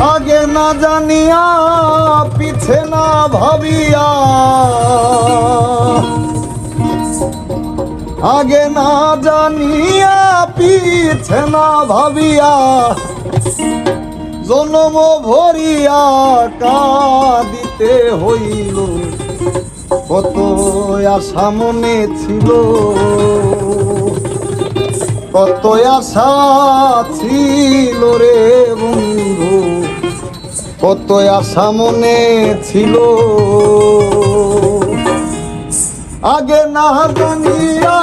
আগে না জানিয়া, পিছে না ভাবিয়া। আগে না জানিয়া, পিছে না ভাবিয়া। জনম ভরিয়া কাঁদিতে হইল। কত আশা মনে ছিল। কত আশা ছিল রে বন্ধু। কত আশা মনে ছিল। আগে না জানিয়া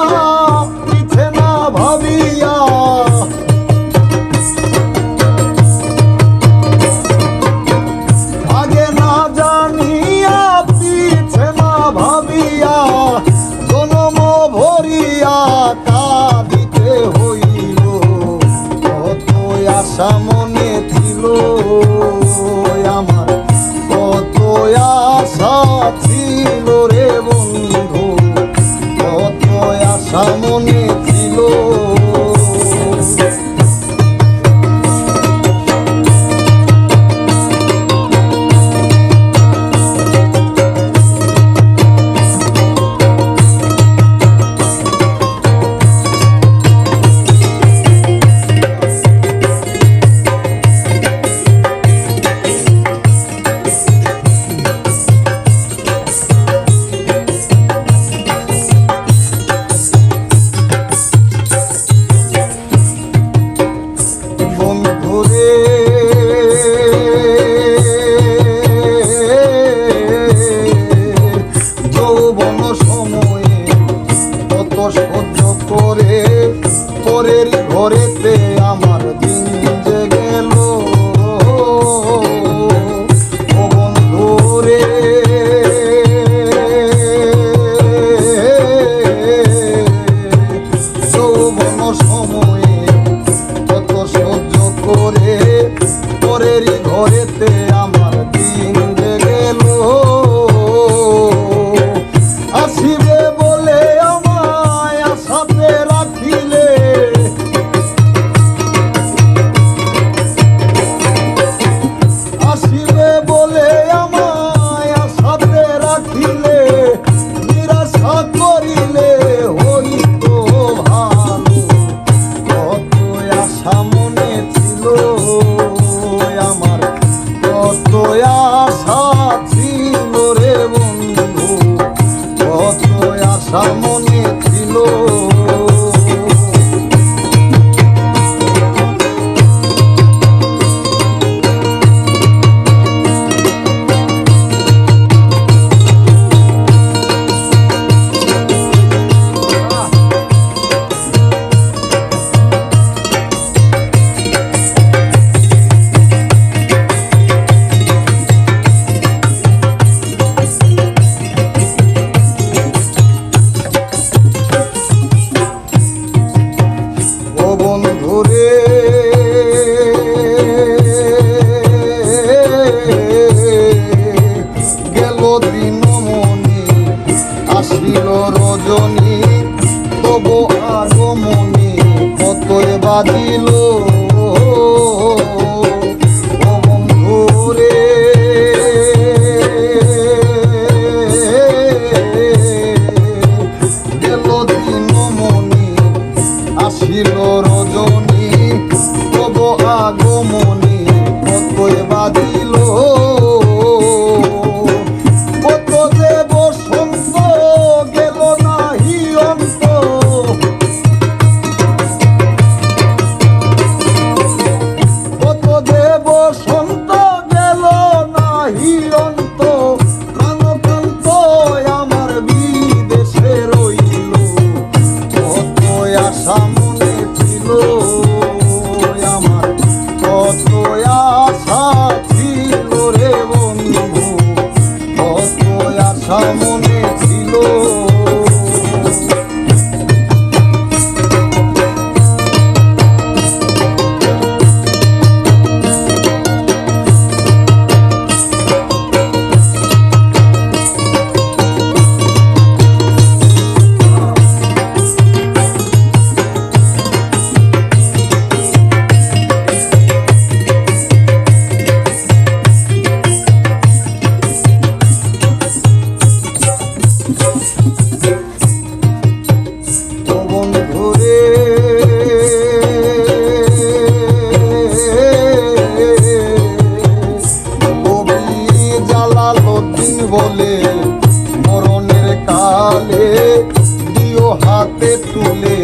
corazón. গেল দিনমণি আসিল রজনী তবু আগমনী কত বাজিল হাতে তুলে